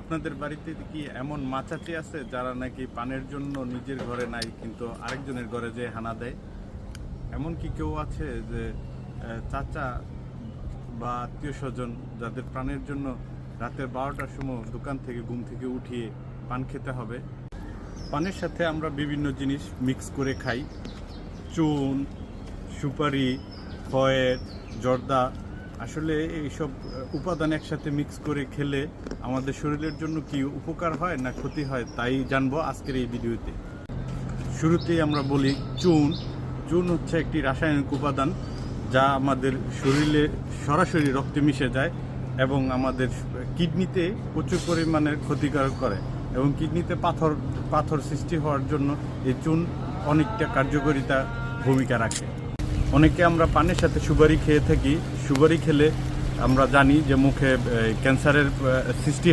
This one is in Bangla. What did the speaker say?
আপনাদের বাড়িতে কি এমন মাচাটি আছে যারা নাকি পানের জন্য নিজের ঘরে নাই, কিন্তু আরেকজনের ঘরে যে হানা দেয়? এমন কি কেউ আছে যে চাচা বা আত্মীয় স্বজন যাদের প্রাণের জন্য রাতের বারোটার সময় দোকান থেকে ঘুম থেকে উঠিয়ে পান খেতে হবে? পানের সাথে আমরা বিভিন্ন জিনিস মিক্স করে খাই। চুন, সুপারি, খয়ের, জর্দা আসলে এইসব উপাদান একসাথে মিক্স করে খেলে আমাদের শরীরের জন্য কি উপকার হয় না ক্ষতি হয় তাই জানব আজকের এই ভিডিওতে। শুরুতেই আমরা বলি চুন। চুন হচ্ছে একটি রাসায়নিক উপাদান যা আমাদের শরীরে সরাসরি রক্তে মিশে যায় এবং আমাদের কিডনিতে প্রচুর পরিমাণের ক্ষতিকারক করে এবং কিডনিতে পাথর পাথর সৃষ্টি হওয়ার জন্য এই চুন অনেকটা কার্যকারিতা ভূমিকা রাখে। অনেকে আমরা পানের সাথে সুপারি খেয়ে থাকি। সুপারি খেলে আমরা জানি যে মুখে ক্যান্সারের সৃষ্টি